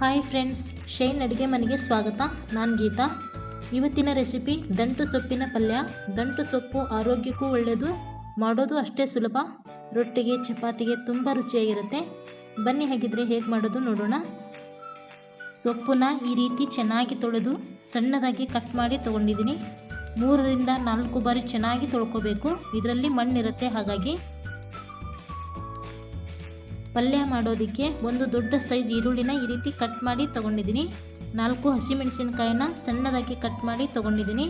Hi friends shine ಅಡುಗೆ ಮನೆಗೆ ಸ್ವಾಗತ. ನಾನು ಗೀತಾ. ಇವತ್ತಿನ ರೆಸಿಪಿ ದಂಟು ಸೊಪ್ಪಿನ ಪಲ್ಯ. ದಂಟು ಸೊಪ್ಪು ಆರೋಗ್ಯಕ್ಕೂ ಒಳ್ಳೆಯದು ಮಾಡೋದು ಅಷ್ಟೇ ಸುಲಭ. ರೊಟ್ಟಿಗೆ, ಚಪಾತಿಗೆ ತುಂಬ ರುಚಿಯಾಗಿರುತ್ತೆ. ಬನ್ನಿ ಹಾಗಿದ್ರೆ ಹೇಗೆ ಮಾಡೋದು ನೋಡೋಣ. ಸೊಪ್ಪನ್ನ ಈ ರೀತಿ ಚೆನ್ನಾಗಿ ತೊಳೆದು ಸಣ್ಣದಾಗಿ ಕಟ್ ಮಾಡಿ ತೊಗೊಂಡಿದ್ದೀನಿ. ಮೂರರಿಂದ ನಾಲ್ಕು ಬಾರಿ ಚೆನ್ನಾಗಿ ತೊಳ್ಕೊಬೇಕು. ಇದರಲ್ಲಿ ಮಣ್ಣಿರುತ್ತೆ ಹಾಗಾಗಿ. ಪಲ್ಯ ಮಾಡೋದಕ್ಕೆ ಒಂದು ದೊಡ್ಡ ಸೈಜ್ ಈರುಳ್ಳಿನ ಈ ರೀತಿ ಕಟ್ ಮಾಡಿ ತೊಗೊಂಡಿದ್ದೀನಿ. ನಾಲ್ಕು ಹಸಿಮೆಣಸಿನಕಾಯಿನ ಸಣ್ಣದಾಗಿ ಕಟ್ ಮಾಡಿ ತೊಗೊಂಡಿದ್ದೀನಿ.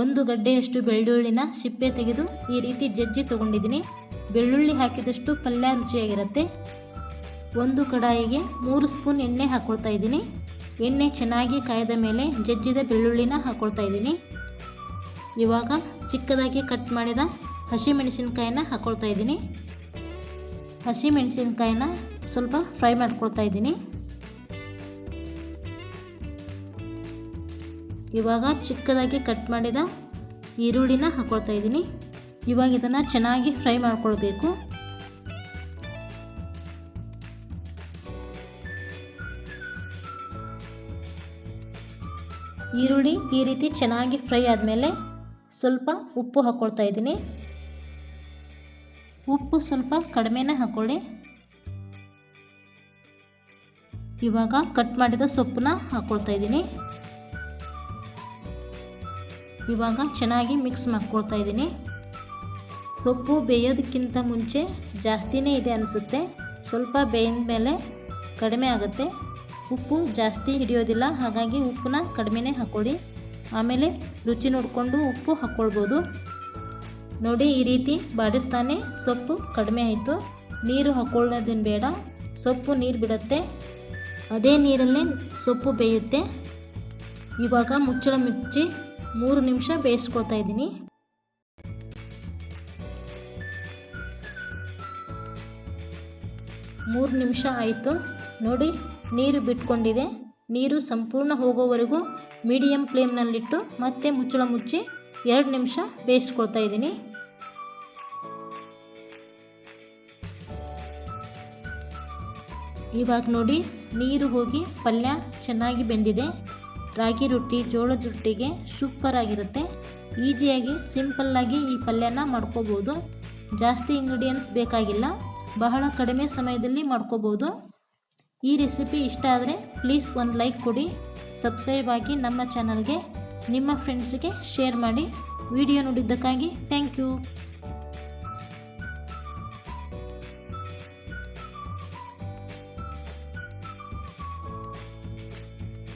ಒಂದು ಗಡ್ಡೆಯಷ್ಟು ಬೆಳ್ಳುಳ್ಳಿನ ಸಿಪ್ಪೆ ತೆಗೆದು ಈ ರೀತಿ ಜಜ್ಜಿ ತೊಗೊಂಡಿದ್ದೀನಿ. ಬೆಳ್ಳುಳ್ಳಿ ಹಾಕಿದಷ್ಟು ಪಲ್ಯ ರುಚಿಯಾಗಿರುತ್ತೆ. ಒಂದು ಕಡಾಯಿಗೆ ಮೂರು ಸ್ಪೂನ್ ಎಣ್ಣೆ ಹಾಕ್ಕೊಳ್ತಾ ಇದ್ದೀನಿ. ಎಣ್ಣೆ ಚೆನ್ನಾಗಿ ಕಾಯ್ದ ಮೇಲೆ ಜಜ್ಜಿದ ಬೆಳ್ಳುಳ್ಳಿನ ಹಾಕ್ಕೊಳ್ತಾ ಇದ್ದೀನಿ. ಇವಾಗ ಚಿಕ್ಕದಾಗಿ ಕಟ್ ಮಾಡಿದ ಹಸಿಮೆಣಸಿನಕಾಯಿನ ಹಾಕ್ಕೊಳ್ತಾ ಇದ್ದೀನಿ. ಹಸಿ ಮೆಣಸಿನಕಾಯಿನ ಸ್ವಲ್ಪ ಫ್ರೈ ಮಾಡ್ಕೊಳ್ತಾ ಇದ್ದೀನಿ. ಇವಾಗ ಚಿಕ್ಕದಾಗಿ ಕಟ್ ಮಾಡಿದ ಈರುಳ್ಳಿನ ಹಾಕ್ಕೊಳ್ತಾ ಇದ್ದೀನಿ. ಇವಾಗ ಇದನ್ನು ಚೆನ್ನಾಗಿ ಫ್ರೈ ಮಾಡ್ಕೊಳ್ಬೇಕು. ಈರುಳ್ಳಿ ಈ ರೀತಿ ಚೆನ್ನಾಗಿ ಫ್ರೈ ಆದಮೇಲೆ ಸ್ವಲ್ಪ ಉಪ್ಪು ಹಾಕ್ಕೊಳ್ತಾ ಇದ್ದೀನಿ. ಉಪ್ಪು ಸ್ವಲ್ಪ ಕಡಿಮೆನೇ ಹಾಕ್ಕೊಳ್ಳಿ ಇವಾಗ ಕಟ್ ಮಾಡಿದ ಸೊಪ್ಪನ್ನ ಹಾಕ್ಕೊಳ್ತಾ ಇದ್ದೀನಿ. ಇವಾಗ ಚೆನ್ನಾಗಿ ಮಿಕ್ಸ್ ಮಾಡ್ಕೊಳ್ತಾ ಇದ್ದೀನಿ. ಸೊಪ್ಪು ಬೇಯೋದಕ್ಕಿಂತ ಮುಂಚೆ ಜಾಸ್ತಿನೇ ಇದೆ ಅನಿಸುತ್ತೆ. ಸ್ವಲ್ಪ ಬೇಯಿದ ಮೇಲೆ ಕಡಿಮೆ ಆಗುತ್ತೆ. ಉಪ್ಪು ಜಾಸ್ತಿ ಹಿಡಿಯೋದಿಲ್ಲ, ಹಾಗಾಗಿ ಉಪ್ಪನ್ನ ಕಡಿಮೆನೇ ಹಾಕ್ಕೊಳ್ಳಿ ಆಮೇಲೆ ರುಚಿ ನೋಡಿಕೊಂಡು ಉಪ್ಪು ಹಾಕ್ಕೊಳ್ಬೋದು ನೋಡಿ ಈ ರೀತಿ ಬಾಡಿಸ್ತಾನೆ. ಸೊಪ್ಪು ಕಡಿಮೆ ಆಯಿತು. ನೀರು ಹಾಕೊಳ್ಳೋದನ್ನು ಬೇಡ. ಸೊಪ್ಪು ನೀರು ಬಿಡುತ್ತೆ. ಅದೇ ನೀರಲ್ಲೇ ಸೊಪ್ಪು ಬೇಯುತ್ತೆ. ಇವಾಗ ಮುಚ್ಚಳ ಮುಚ್ಚಿ ಮೂರು ನಿಮಿಷ ಬೇಯಿಸ್ಕೊಳ್ತಾ ಇದ್ದೀನಿ. ಮೂರು ನಿಮಿಷ ಆಯಿತು. ನೋಡಿ ನೀರು ಬಿಟ್ಕೊಂಡಿದೆ. ನೀರು ಸಂಪೂರ್ಣ ಹೋಗೋವರೆಗೂ ಮೀಡಿಯಮ್ ಫ್ಲೇಮ್ನಲ್ಲಿಟ್ಟು ಮತ್ತೆ ಮುಚ್ಚಳ ಮುಚ್ಚಿ ಎರಡು ನಿಮಿಷ ಬೇಯಿಸ್ಕೊಳ್ತಾ ಇದ್ದೀನಿ. ಇವಾಗ ನೋಡಿ, ನೀರು ಹೋಗಿ ಪಲ್ಯ ಚೆನ್ನಾಗಿ ಬೆಂದಿದೆ. ರಾಗಿ ರೊಟ್ಟಿ, ಜೋಳದ ರೊಟ್ಟಿಗೆ ಸೂಪರ್ ಆಗಿರುತ್ತೆ. ಈಸಿಯಾಗಿ ಸಿಂಪಲ್ಲಾಗಿ ಈ ಪಲ್ಯನ ಮಾಡ್ಕೋಬೋದು. ಜಾಸ್ತಿ ಇಂಗ್ರೀಡಿಯೆಂಟ್ಸ್ ಬೇಕಾಗಿಲ್ಲ. ಬಹಳ ಕಡಿಮೆ ಸಮಯದಲ್ಲಿ ಮಾಡ್ಕೋಬೋದು. ಈ ರೆಸಿಪಿ ಇಷ್ಟ ಆದರೆ ಪ್ಲೀಸ್ ಒಂದು ಲೈಕ್ ಕೊಡಿ. ಸಬ್ಸ್ಕ್ರೈಬ್ ಆಗಿ ನಮ್ಮ ಚಾನಲ್ಗೆ ನಿಮ್ಮ ಫ್ರೆಂಡ್ಸ್ಗೆ ಶೇರ್ ಮಾಡಿ ವಿಡಿಯೋ ನೋಡಿದ್ದಕ್ಕಾಗಿ ಥ್ಯಾಂಕ್ ಯು